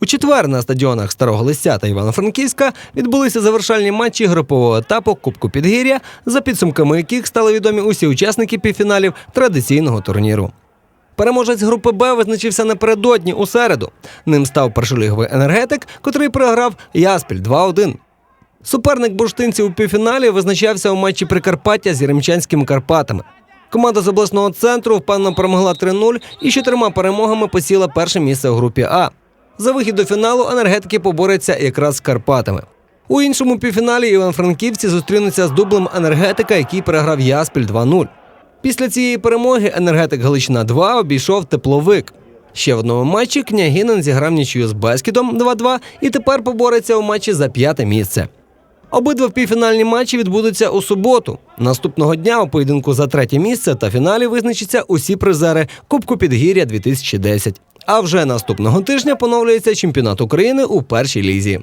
У четвер на стадіонах Старого Лися та Івано-Франківська відбулися завершальні матчі групового етапу Кубку Підгір'я, за підсумками яких стали відомі усі учасники півфіналів традиційного турніру. Переможець групи Б визначився напередодні у середу. Ним став першоліговий енергетик, котрий програв Яспіль 2-1. Суперник бурштинців у півфіналі визначався у матчі Прикарпаття з Єремчанськими Карпатами. Команда з обласного центру впевнено перемогла 3-0 і чотирма перемогами посіла перше місце у групі А. За вихід до фіналу енергетики поборються якраз з Карпатами. У іншому півфіналі Іван-Франківці зустрінуться з дублем енергетика, який переграв Яспіль 2-0. Після цієї перемоги енергетик Галичина 2 обійшов тепловик. Ще в одному матчі княгинин зіграв нічию з Бескідом 2-2 і тепер побореться у матчі за п'яте місце. Обидва півфінальні матчі відбудуться у суботу. Наступного дня у поєдинку за третє місце та фіналі визначаться усі призери Кубку Підгір'я 2010. А вже наступного тижня поновлюється чемпіонат України у першій лізі.